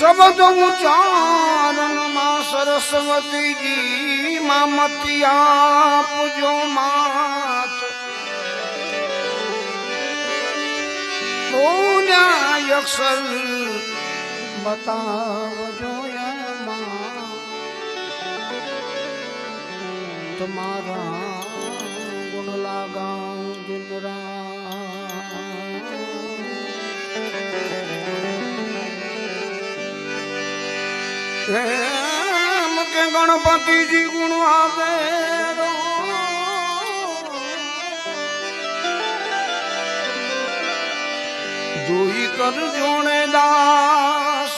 શબ્દ ઉચ્ચારણમાં સરસ્વતીજી માં મતી આપજો માત. અક્ષર બતાવજો તમારા એમ કે ગણપતિજી ગુણ રો. જોઈ કર જોણે દાસ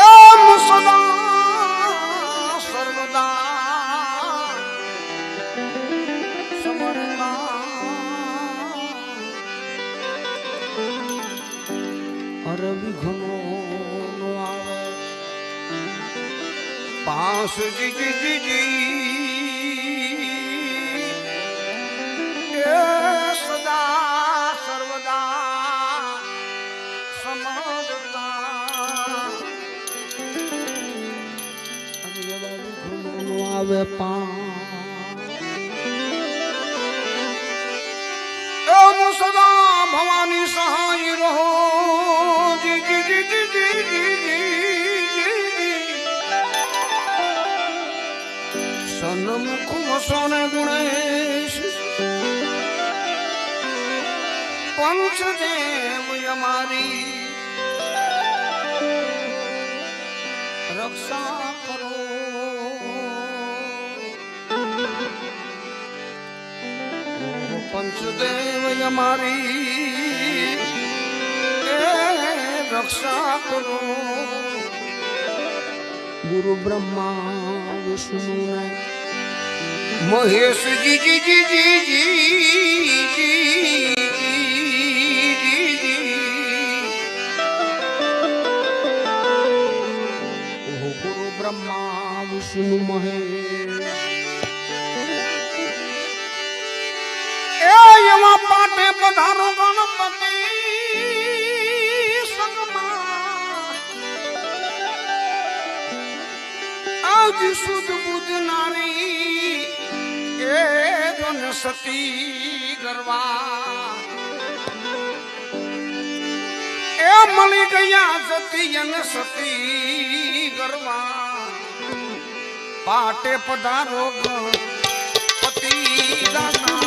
એમ સદા સર્વદા વાંસ સદા સર્વદા સમજતા આવે પા વસોને ગુણેશ. પંચદેવ અમારી રક્ષા કરો. પંચદેવ અમારી રક્ષા કરો. ગુરુ બ્રહ્મા વિષ્ણુ મહેશજી જી જી જી જી ગુરુ બ્રહ્મા વિષ્ણુ મહેશ એ એમાં પાટે પધારો ગણપતિ સગમા. આજ સુદ બુદ્ધ ધન સતી ગરવા. એ મળી ગયા સતી અને સતી ગરવા. પાટે પધારો પતિ દાના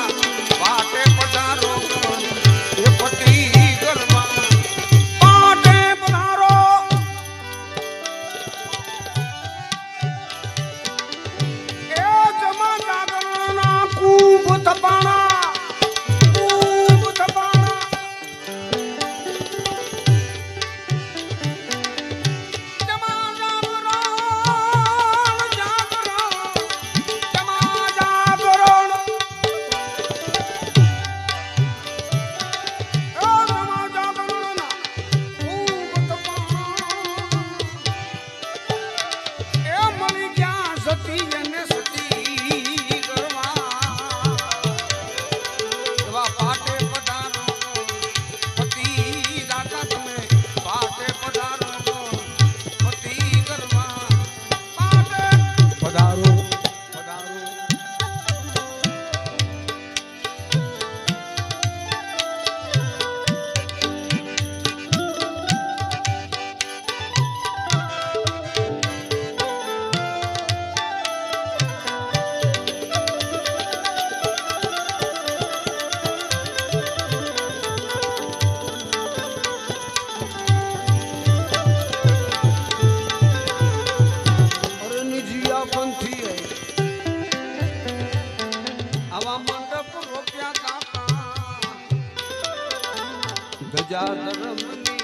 સજા ધર્મની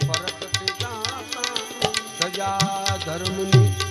ફરક સજા ધર્મની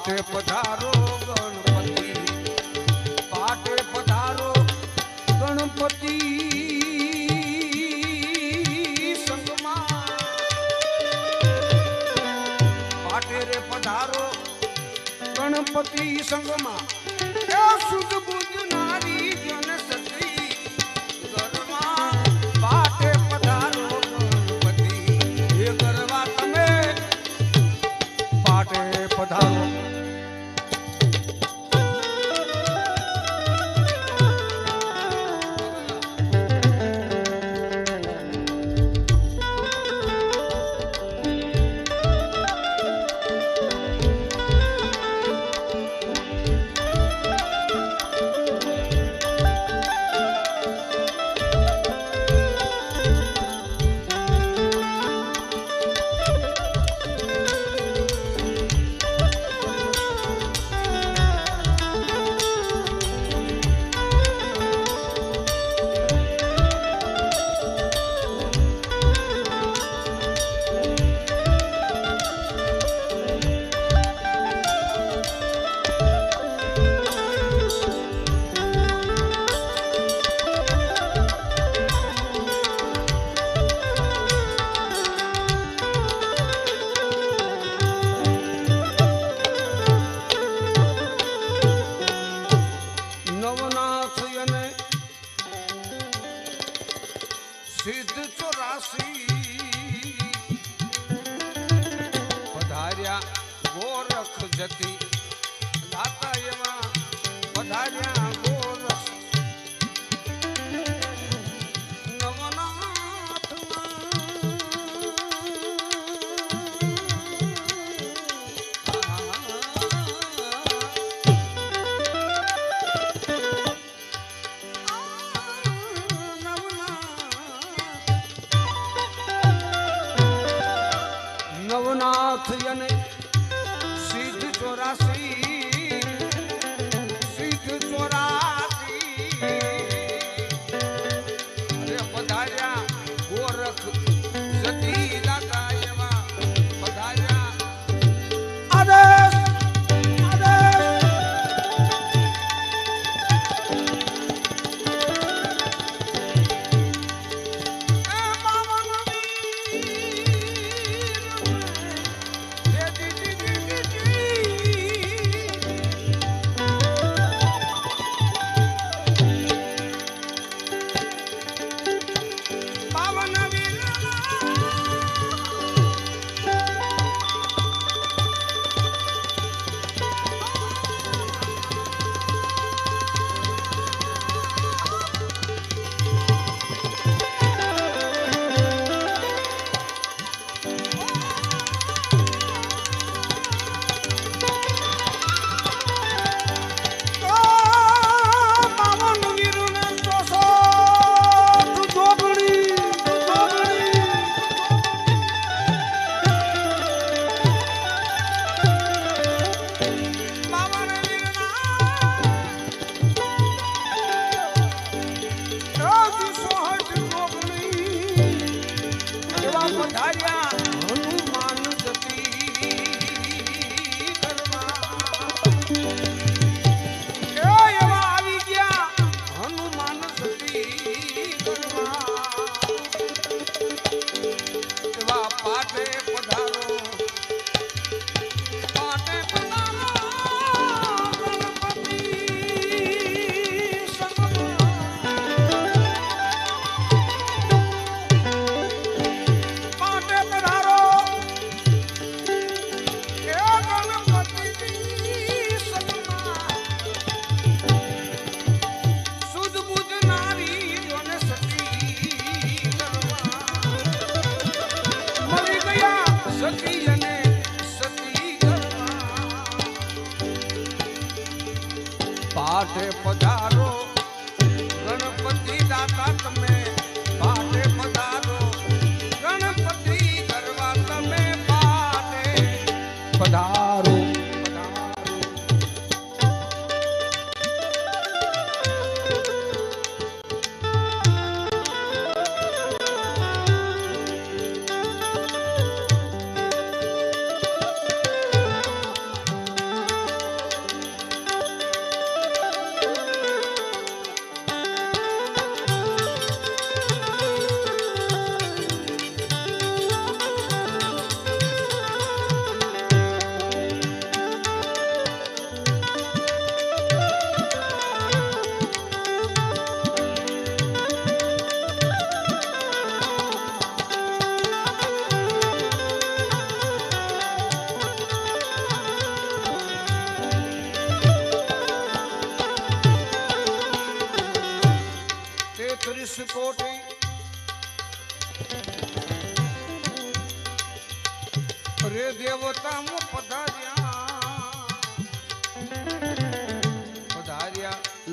પાટે પધારો ગણપતિ પાટે પધારો ગણપતિ. પાટે રે પધારો ગણપતિ સંગમાં.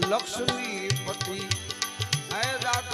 લક્ષ્મી પતિ હે રાત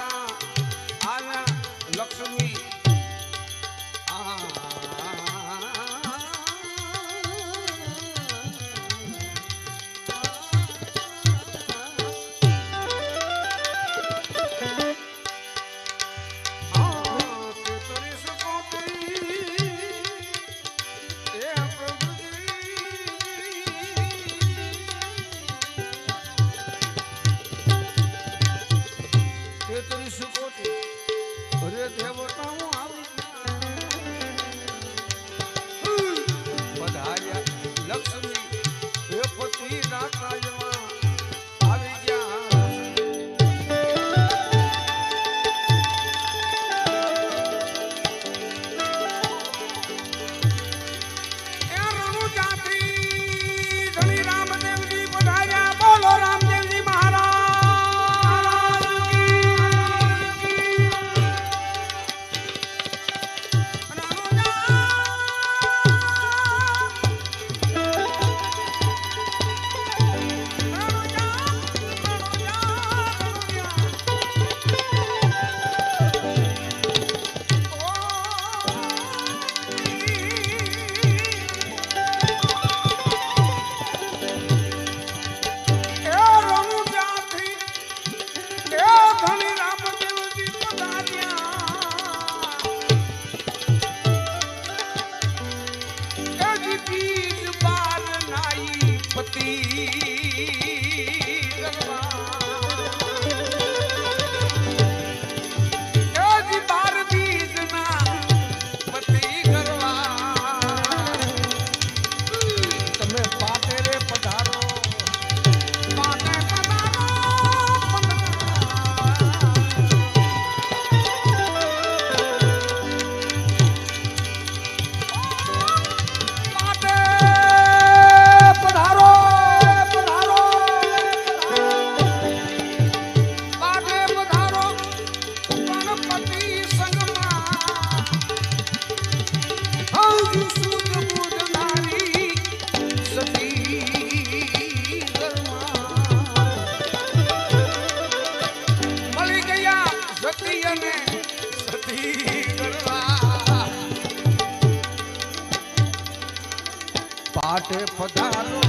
પાઠે પધારો.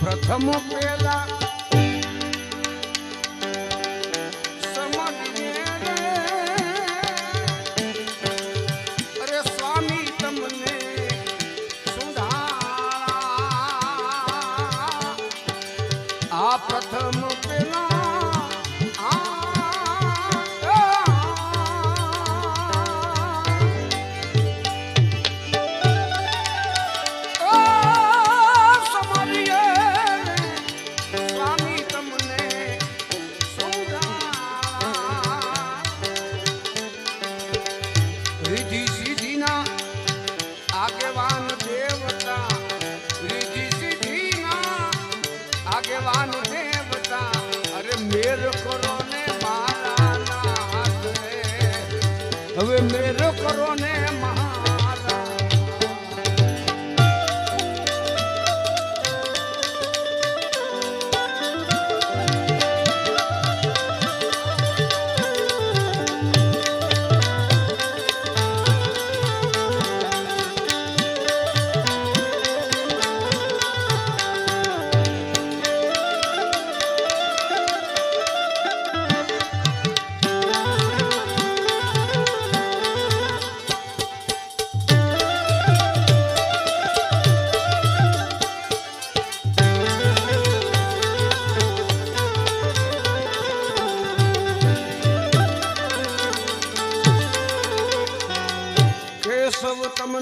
પ્રથમ પેલા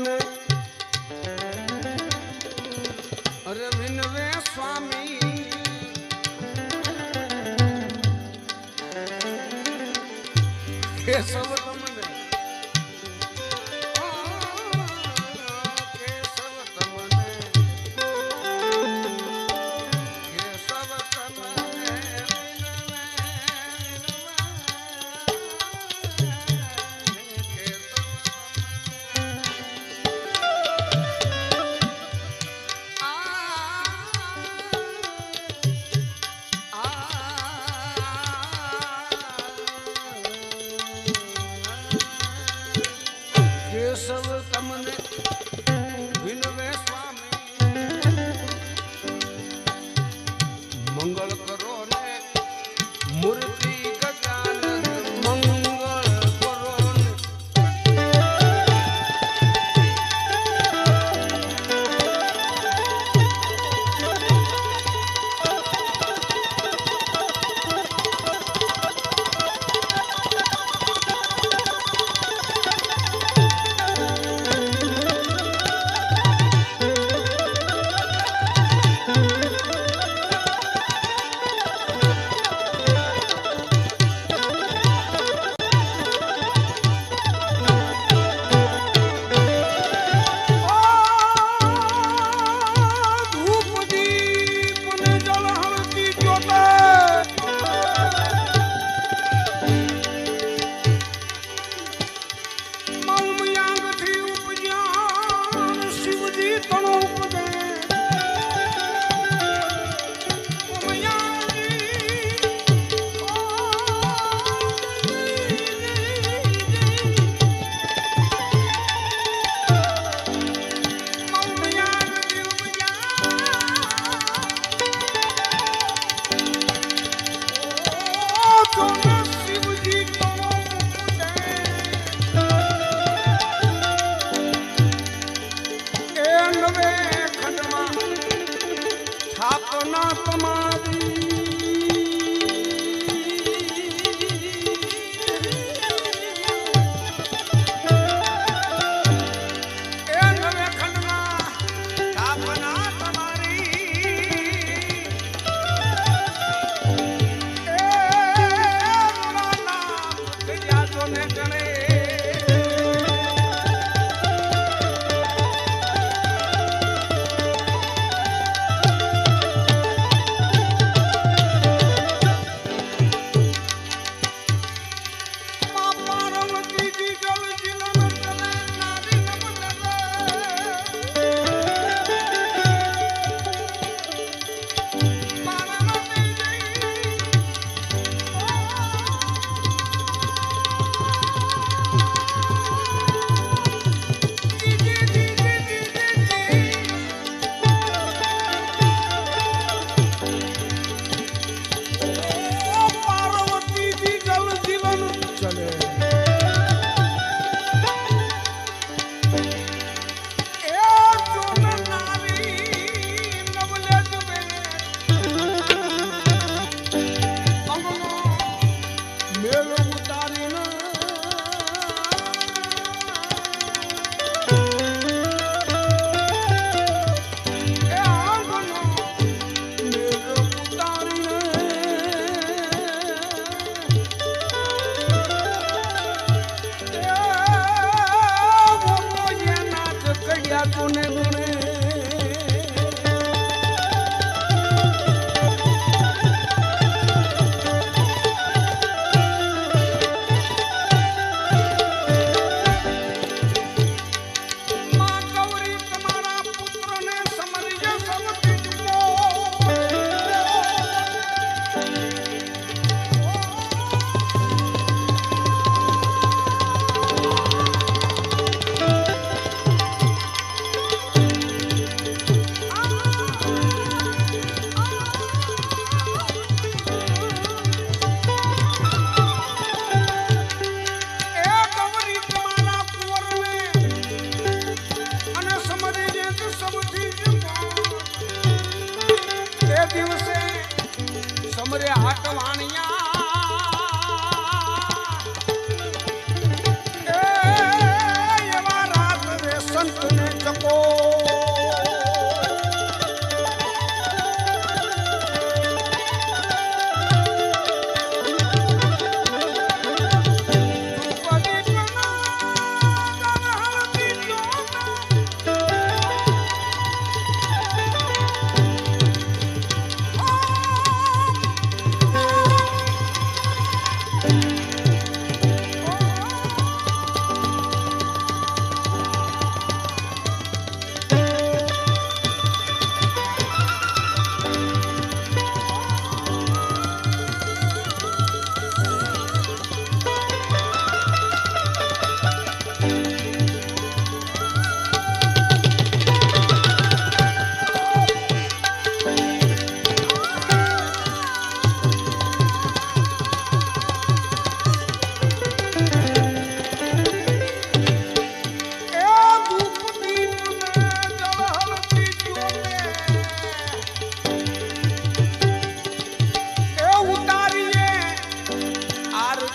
મને. અરે વિનવે સ્વામી. કેશવ मूर्ति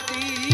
ती